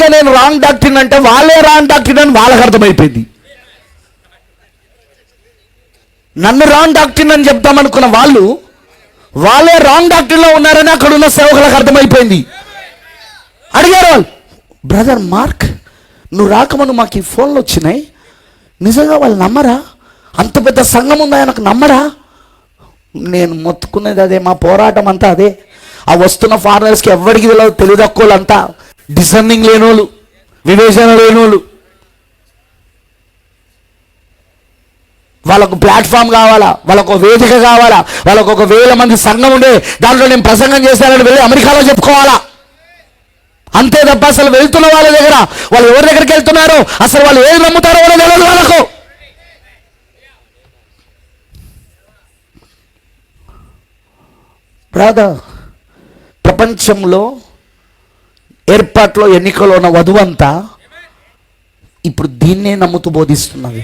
పూర్తిగా నేను wrong doctor అంటే వాళ్ళే రాంగ్ డాక్టర్ అని వాళ్ళకి అర్థమైపోయింది. నన్ను రాంగ్ డాక్టర్ అని చెప్తామనుకున్న వాళ్ళు వాళ్ళే రాంగ్ డాక్టర్లో ఉన్నారని అక్కడ ఉన్న సేవకులకు అర్థమైపోయింది. అడిగారు వాళ్ళు బ్రదర్ మార్క్ నువ్వు రాకమని మాకు ఈ ఫోన్లు వచ్చినాయి. నిజంగా వాళ్ళు నమ్మరా? అంత పెద్ద సంఘం ఉందా? నాకు నమ్మరా? నేను మొత్తుకునేది అదే మా పోరాటం అంతా అదే. ఆ వస్తున్న ఫారినర్స్కి ఎవరికి తెలియదు తెలివి డిసర్నింగ్ లేనోళ్ళు వివేచన లేనోళ్ళు వాళ్ళకు ప్లాట్ఫామ్ కావాలా? వాళ్ళకు వేదిక కావాలా? వాళ్ళకు ఒక వేల మంది సంఘం ఉండే దాంట్లో నేను ప్రసంగం చేశానని వెళ్ళి అమెరికాలో చెప్పుకోవాలా? అంతే తప్ప అసలు వెళ్తున్న వాళ్ళ దగ్గర వాళ్ళు ఎవరి దగ్గరికి వెళ్తున్నారో అసలు వాళ్ళు ఏది నమ్ముతారో కూడా తెలియదు వాళ్ళకు. బ్రాదర్ ప్రపంచంలో ఏర్పాట్లో ఎన్నికలో ఉన్న వధువంతా ఇప్పుడు దీన్నే నమ్ముతూ బోధిస్తున్నది.